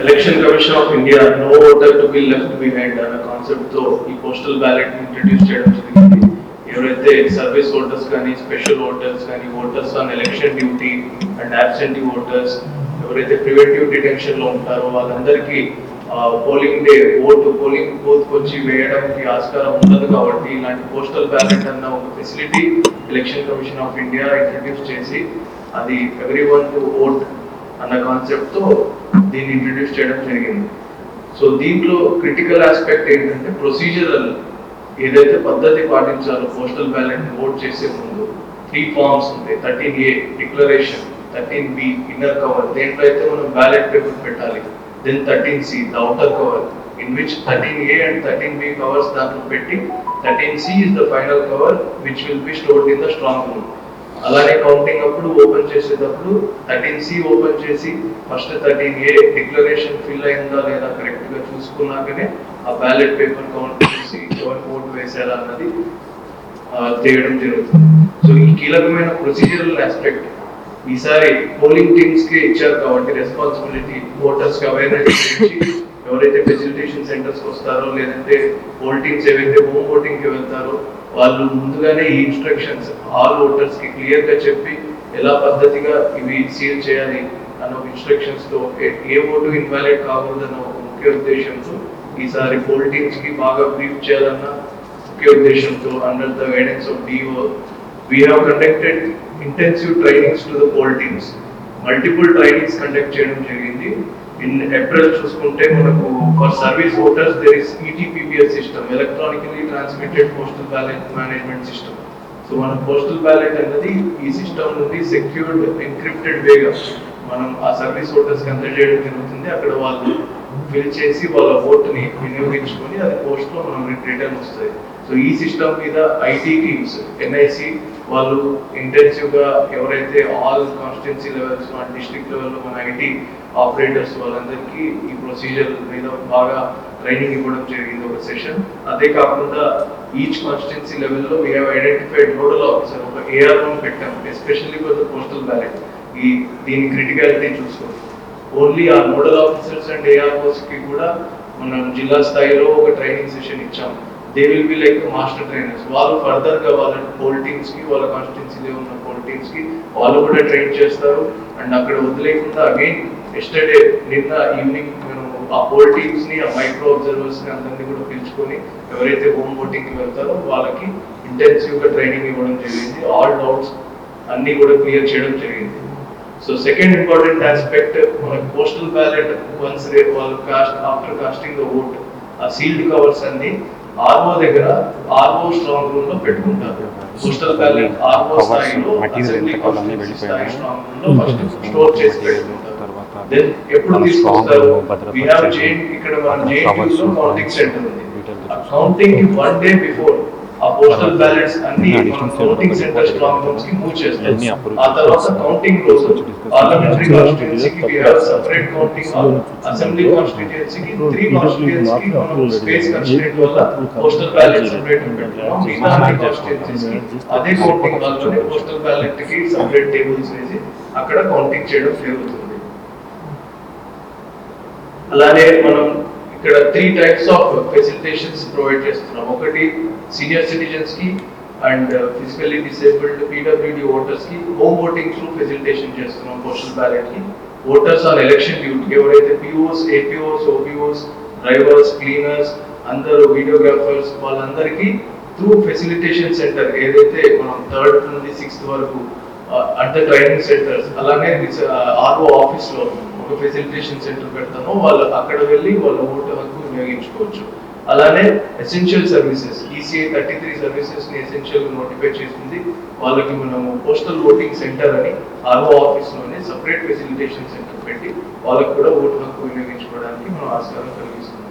Election commission of India no voter to be left behind అన్న కాన్సెప్ట్తో ఈ postal ballot introduce చేయడం జరిగింది. ఎవరైతే సర్వీస్ ఓటర్స్ కానీ స్పెషల్ ఓటర్స్ కానీ voters on election duty and absentee voters ఎవరైతే ప్రివెంటివ్ డిటెన్షన్లో ఉంటారో వాళ్ళందరికీ polling day vote polling booth వచ్చి వేయడానికి ఆస్కారం ఉండదు కాబట్టి ఇలాంటి పోస్టల్ బ్యాలెట్ అన్న ఒక facility election commission of India introduce చేసి అది ఎవ్రీ వన్ టు ఓట్ అన్న కాన్సెప్ట్తో దీన్ని ఇంట్రడ్యూస్ చేయడం జరిగింది. సో దీంట్లో క్రిటికల్ ఆస్పెక్ట్ ఏంటంటే ప్రొసీజరల్ ఏదైతే పద్ధతి పాటించాలో పోస్టల్ బ్యాలెట్ ఓట్ చేసే ముందు త్రీ ఫార్మ్స్ ఉంటాయి. Thirteen A declaration thirteen B inner cover దేంట్లో అయితే మనం బ్యాలెట్ పేపర్ పెట్టాలి then thirteen C the outer cover in which thirteen A and thirteen B covers దాంట్లో పెట్టి thirteen C is the final cover which will be stored in the strong room అలానే counting అప్పుడు open చేసేటప్పుడు thirteen C open చేసి first thirteen A declaration fill అయిందా లేదా కరెక్ట్గా చూసుకున్నాకనే ఆ బ్యాలెట్ పేపర్ కౌంట్ చేసి ఎవరు ఓటు వేసారా అన్నది చేయడం జరుగుతుంది. సో ఈ కీలకమైన ప్రొసీజరల్ ఆస్పెక్ట్ ఈసారి పోలింగ్ టీమ్స్కి ఇచ్చారు కాబట్టి రెస్పాన్సిబిలిటీ ఓటర్స్కి అవేర్నెస్ ఎవరైతే ఫెసిలిటేషన్ సెంటర్స్ వస్తారో లేదంటే పోల్టింగ్స్ ఏవైతే హోమ్ ఓటింగ్కి వెళ్తారో వాళ్ళు ముందుగానే ఈ ఇన్స్ట్రక్షన్స్ ఆల్ ఓటర్స్కి క్లియర్గా చెప్పి ఎలా పద్ధతిగా ఇవి సీల్ చేయాలి అన్న ఒక ఇన్స్ట్రక్షన్స్ ఏ- ఓటు ఇన్వాలిడ్ కాకూడదన్న ఒక ముఖ్య ఉద్దేశంతో ఈసారి పోల్కి బాగా బ్రీఫ్ చేయాలన్న ముఖ్య ఉద్దేశంతో under the guidance of DO we have conducted intensive trainings to the పోల్టింగ్స్ multiple trainings conduct చేయడం జరిగింది. ఇన్ ఏప్రిల్ చూసుకుంటే మనకు for service voters there is ETPBS system electronically transmitted postal ballot management system so మన postal ballot అనేది ఈ system నుండి secured encrypted వేగా మనం ఆ సర్వీస్ ఓటర్స్కి చేయడం జరుగుతుంది. అక్కడ వాళ్ళు ఫిల్ చేసి వాళ్ళ ఓటుని వినియోగించుకొని అది పోస్ట్లో మనం రిటర్న్ వస్తుంది సో ఈ సిస్టమ్ మీద ఐటీ టీమ్స్ ఎన్ఐసి వాళ్ళు ఇంటెన్సివ్గా ఎవరైతే ఆల్ కాన్స్టిట్యున్సీ లెవెల్స్ మన డిస్ట్రిక్ట్ లెవెల్లో మన ఐటీ ఆపరేటర్స్ వాళ్ళందరికీ ఈ ప్రొసీజర్ మీద బాగా ట్రైనింగ్ ఇవ్వడం జరిగింది ఒక సెషన్ అదే కాకుండా ఈచ్ కాన్స్టిట్యున్సీ లెవెల్లో we have identified nodal officer ఒక ఏఆర్ పెట్టాం especially for the postal ballot ఈ దీని క్రిటికాలిటీ చూసుకోవచ్చు ఓన్లీ ఆ నోడల్ ఆఫీసర్స్ అండ్ ఏఆర్ఓస్కి కూడా మనం జిల్లా స్థాయిలో ఒక ట్రైనింగ్ సెషన్ ఇచ్చాం. They will be like master trainers వాళ్ళు ఫర్దర్గా వాళ్ళ పోల్ టీమ్స్కి వాళ్ళ కాన్స్టిట్యున్సీలో ఉన్న పోల్ టీమ్స్కి వాళ్ళు కూడా ట్రైన్ చేస్తారు. అండ్ అక్కడ వదిలేకుండా అగైన్ ఎస్టర్డే నిన్న ఈవినింగ్ మేము ఆ పోల్ టీమ్స్ని ఆ మైక్రో అబ్జర్వర్స్ని అందరినీ కూడా పిలుచుకొని ఎవరైతే హోమ్ ఓటింగ్కి వెళ్తారో వాళ్ళకి ఇంటెన్సివ్గా ట్రైనింగ్ ఇవ్వడం జరిగింది. ఆల్ డౌట్స్ అన్నీ కూడా క్లియర్ చేయడం జరిగింది. సో సెకండ్ ఇంపార్టెంట్ ఆస్పెక్ట్ మన పోస్టల్ బ్యాలెట్ వన్స్ వాళ్ళు cast after casting the vote ఆ సీల్డ్ కవర్స్ అన్ని ఆర్ఓ దగ్గర ఆర్ఓ స్ట్రాంగ్ రూమ్లో పెట్టుకుంటారు. పోస్టల్ బ్యాలెట్ ఆర్ఓ స్థాయిలో అసెంబ్లీ. స్థాయి స్ట్రాంగ్ రూమ్లో ఫస్ట్ స్టోర్ చేసి పెట్టుకుంటారు. తర్వాత దెన్ ఎప్పుడు వి హావ్ జేఎన్ ఇక్కడ మన covers, లో కౌంటింగ్ సెంటర్ ఉంది. కౌంటింగ్కి వన్ డే బిఫోర్ ఆ పోస్టల్ తర్వాత బ్యాలెట్స్ అన్ని అన్ని మన additional counting certificate centre strong certificate రూమ్స్కి మూవ్ అన్ని చేస్తారు approve ఆ తర్వాత చేస్తారు. కౌంటింగ్ రోజు Discuss పార్లమెంటరీ చేస్తారు. కాన్స్టిట్యున్సీకి we have separate counting hall assembly కాన్స్టిట్యున్సీకి త్రీ కాన్స్టిట్యున్సీస్కి మనం స్పేస్ కన్స్ట్రెంట్ వల్ల పోస్టల్ బ్యాలెట్ సెపరేట్ పెట్టుకున్నాం మిగతా అన్ని కాన్స్టిట్యున్సీస్కి అదే కౌంటింగ్ హాల్లోనే పోస్టల్ బ్యాలెట్కి సెపరేట్ టేబుల్స్ వేసి అక్కడ కౌంటింగ్ చేయడం జరుగుతుంది అలానే మనం ఇక్కడ three types of facilitations provide చేస్తున్నాం. ఒకటి సీనియర్ సిటిజన్స్కి అండ్ ఫిజికల్లీ డిసేబుల్డ్ పీడబ్ల్యూడి ఓటర్స్కి హోమ్ ఓటింగ్ త్రూ ఫెసిలిటేషన్ చేస్తున్నాం పోస్టల్ బ్యాలెట్కి. ఓటర్స్ ఆన్ ఎలక్షన్ డ్యూటీ ఎవరైతే POs APOs OPOs drivers cleaners అందరూ వీడియోగ్రాఫర్స్ వాళ్ళందరికీ త్రూ ఫెసిలిటేషన్ సెంటర్ ఏదైతే మనం థర్డ్ నుండి సిక్స్త్ వరకు అట్ ద ట్రైనింగ్ సెంటర్స్ అలానే ఆర్ఓ ఆఫీస్లో ఒక ఫెసిలిటేషన్ సెంటర్ పెడతామో వాళ్ళు అక్కడ వెళ్ళి వాళ్ళ ఓటు హక్కు వినియోగించుకోవచ్చు. అలానే essential services ECI thirty three సర్వీసెస్ని essential notify చేసింది. వాళ్ళకి మనము పోస్టల్ ఓటింగ్ సెంటర్ అని ఆర్ఓ ఆఫీస్లోనే సపరేట్ ఫెసిలిటేషన్ సెంటర్ పెట్టి వాళ్ళకి కూడా ఓటు హక్కు వినియోగించుకోవడానికి మనం ఆస్కారం కలిగిస్తున్నాం.